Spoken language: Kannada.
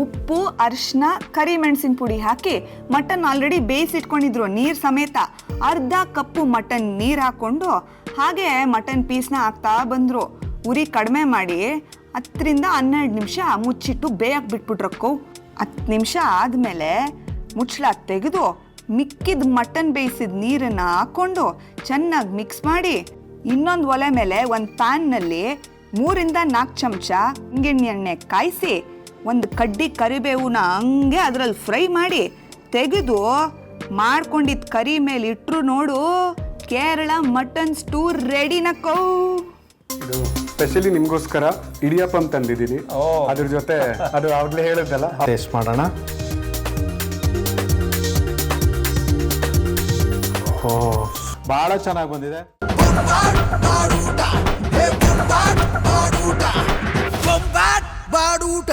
ಉಪ್ಪು ಅರಿಶಿನ ಕರಿಮೆಣಸಿನ ಪುಡಿ ಹಾಕಿ ಮಟನ್ ಆಲ್ರೆಡಿ ಬೇಯಿಸಿಟ್ಕೊಂಡಿದ್ರು ನೀರು ಸಮೇತ. ಅರ್ಧ ಕಪ್ಪು ಮಟನ್ ನೀರು ಹಾಕ್ಕೊಂಡು ಹಾಗೆ ಮಟನ್ ಪೀಸ್ನ ಹಾಕ್ತಾ ಬಂದರು. ಉರಿ ಕಡಿಮೆ ಮಾಡಿ ಹತ್ತರಿಂದ ಹನ್ನೆರಡು ನಿಮಿಷ ಮುಚ್ಚಿಟ್ಟು ಬೇಯಕ್ಕೆ ಬಿಟ್ಬಿಟ್ರಕ್ಕು ಹತ್ತು ನಿಮಿಷ ಆದಮೇಲೆ ಮುಚ್ಚಳ ತೆಗೆದು ಮಿಕ್ಕಿದ ಮಟನ್ ಬೇಯಿಸಿದ ನೀರನ್ನ ಹಾಕ್ಕೊಂಡು ಚೆನ್ನಾಗಿ ಮಿಕ್ಸ್ ಮಾಡಿ ಇನ್ನೊಂದು ಒಲೆ ಮೇಲೆ ಒಂದು ಪ್ಯಾನ್ನಲ್ಲಿ ಮೂರಿಂದ ನಾಲ್ಕು ಚಮಚ ಹಿಂಗೆಣ್ಣೆ ಕಾಯಿಸಿ ಒಂದು ಕಡ್ಡಿ ಕರಿಬೇವುನ ಹಂಗೆ ಅದರಲ್ಲಿ ಫ್ರೈ ಮಾಡಿ ತೆಗೆದು ಮಾಡ್ಕೊಂಡಿದ್ದ ಕರಿ ಮೇಲೆ ಇಟ್ಟರು ನೋಡು ಕೇರಳ ಮಟನ್ ಸ್ಟೂ ರೆಡಿನಕ್ಕೋ ಇದು ಸ್ಪೆಷಲಿ ನಿಮಗೋಸ್ಕರ ಇಡಿಯಪ್ಪಂ ತಂದಿದ್ದೀನಿ. ಅದ್ರ ಜೊತೆ ಅದು ಆಗ್ಲೇ ಹೇಳಿದ್ದಲ್ಲ. ಟೇಸ್ಟ್ ಮಾಡೋಣ. ಓ ಭಾಳ ಚೆನ್ನಾಗಿ ಬಂದಿದೆ. ಬಾಡೂಟ.